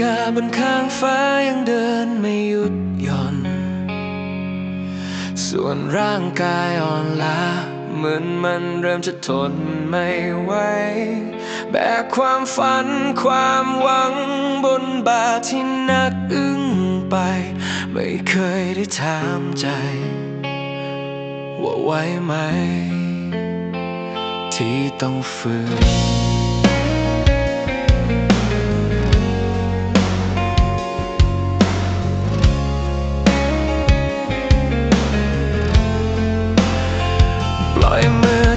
กาบนข้างฟ้ายังเดินไม่หยุดหย่อน ส่วนร่างกายอ่อนล้าเหมือนมันเริ่มจะทนไม่ไหว แบกความฝันความหวังบนบาที่หนักอึ้งไป ไม่เคยได้ถามใจ ว่าไหวไหม ที่ต้องฝืน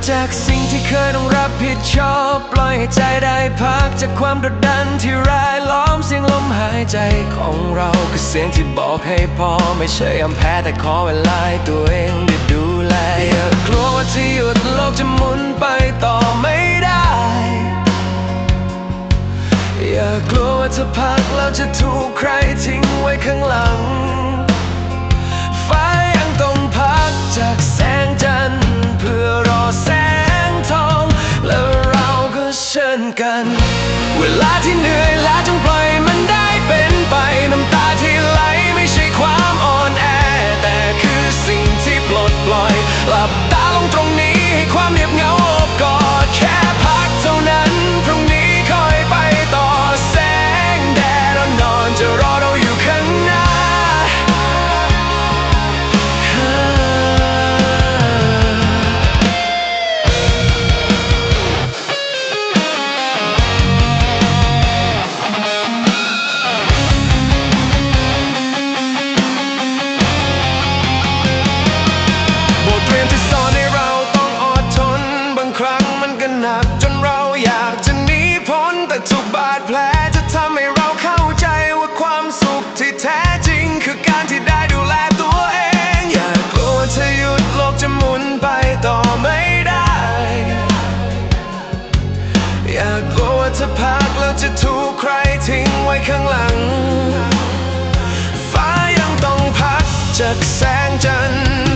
จากสิ่งที่เคยต้องรับผิดชอบ ปล่อยให้ใจได้พักจากความกดดันที่รายล้อมเสียงลมหายใจของเราคือเสียงที่บอกให้พอไม่ใช่ยอมแพ้แต่ขอเวลาตัวเองได้ดูแลอย่ากลัวว่าที่หยุดโลกจะหมุนไปต่อไม่ได้ อย่ากลัวว่าจะพักแล้วจะถูกใครทิ้งไว้ข้างหลัง ฟ้ายังต้องพักจากแสงจันทร์ เวล พักแล้วจะถูกใครทิ้งไว้ข้างหลัง ฟ้ายังต้องพักจากแสงจันทร์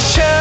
show.